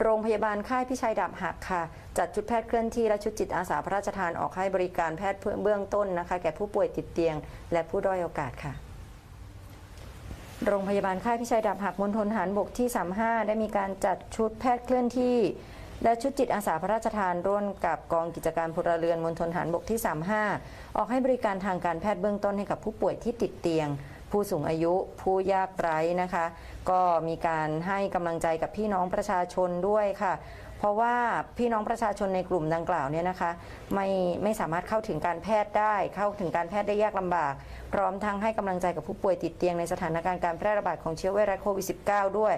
โรงพยาบาลค่ายพิชัยดาบหักค่ะ จัดชุดแพทย์เคลื่อนที่และชุดจิตอาสาพระราชทานออกให้บริการแพทย์เบื้องต้นนะคะ แก่ผู้ป่วยติดเตียง และผู้ด้อยโอกาสค่ะโรงพยาบาลค่ายพิชัยดาบหักมณฑลทหารบกที่ 35 ได้มีการจัดชุดแพทย์เคลื่อนที่ และชุดจิตอาสาพระราชทานร่วมกับกองกิจการพลเรือนมณฑลทหารบกที่ 35 ออกให้บริการทางการแพทย์เบื้องต้นให้กับผู้ป่วยที่ติดเตียง ผู้สูงอายุผู้ยากไร้นะคะ ก็มีการให้กำลังใจกับพี่น้องประชาชนด้วยค่ะ เพราะว่าพี่น้องประชาชนในกลุ่มดังกล่าวเนี่ยนะคะ ไม่ไม่สามารถเข้าถึงการแพทย์ได้ เข้าถึงการแพทย์ได้ยากลำบาก พร้อมทั้งให้กำลังใจกับผู้ป่วยติดเตียงในสถานการณ์การแพร่ระบาดของเชื้อไวรัสโควิด -19 ด้วย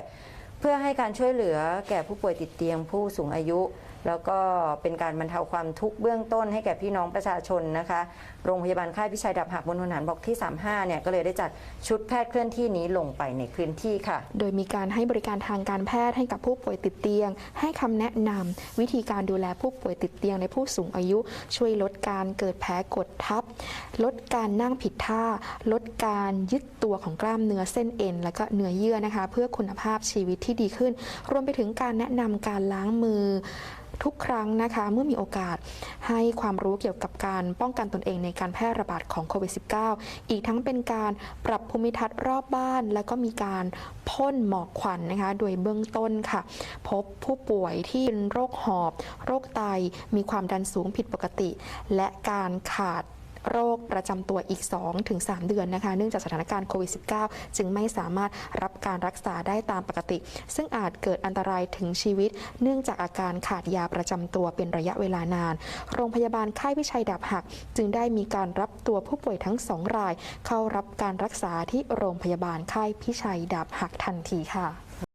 เพื่อให้การช่วยเหลือแก่ผู้ป่วยติดเตียงผู้สูงอายุแล้วก็เป็นการบรรเทาความทุกข์เบื้องต้นให้แก่พี่น้องประชาชนนะคะ โรงพยาบาลค่ายพิชัยดับหักบนทนฐานบกที่ 35 เนี่ยก็เลยได้จัดชุดแพทย์เคลื่อนที่นี้ลงไปในพื้นที่ค่ะ โดยมีการให้บริการทางการแพทย์ให้กับผู้ป่วยติดเตียง ให้คำแนะนำวิธีการดูแลผู้ป่วยติดเตียงในผู้สูงอายุ ช่วยลดการเกิดแผลกดทับ ลดการนั่งผิดท่า ลดการยึดตัวของกล้ามเนื้อเส้นเอ็น และก็เนื้อเยื่อนะคะ เพื่อคุณภาพชีวิตที่ดีขึ้น รวมไปถึงการแนะนำการล้างมือทุกครั้งนะคะเมื่อมีโอกาสให้ความรู้เกี่ยวกับการป้องกันตนเองในการแพร่ระบาดของโควิด -19 อีกทั้งเป็นการปรับภูมิทัศน์รอบบ้าน แล้วก็มีการพ่นหมอกควันนะคะ โดยเบื้องต้นค่ะ พบผู้ป่วยที่เป็นโรคหอบ โรคไต มีความดันสูงผิดปกติ และการขาด โรคประจำตัวอีก 2-3 เดือนนะคะ เนื่องจากสถานการณ์โควิด -19 จึงไม่สามารถรับการรักษาได้ตามปกติ ซึ่งอาจเกิดอันตรายถึงชีวิต เนื่องจากอาการขาดยาประจำตัวเป็นระยะเวลานาน โรงพยาบาลค่ายพิชัยดาบหัก จึงได้มีการรับตัวผู้ป่วยทั้งสองราย เข้ารับการรักษาที่โรงพยาบาลค่ายพิชัยดาบหักทันทีค่ะ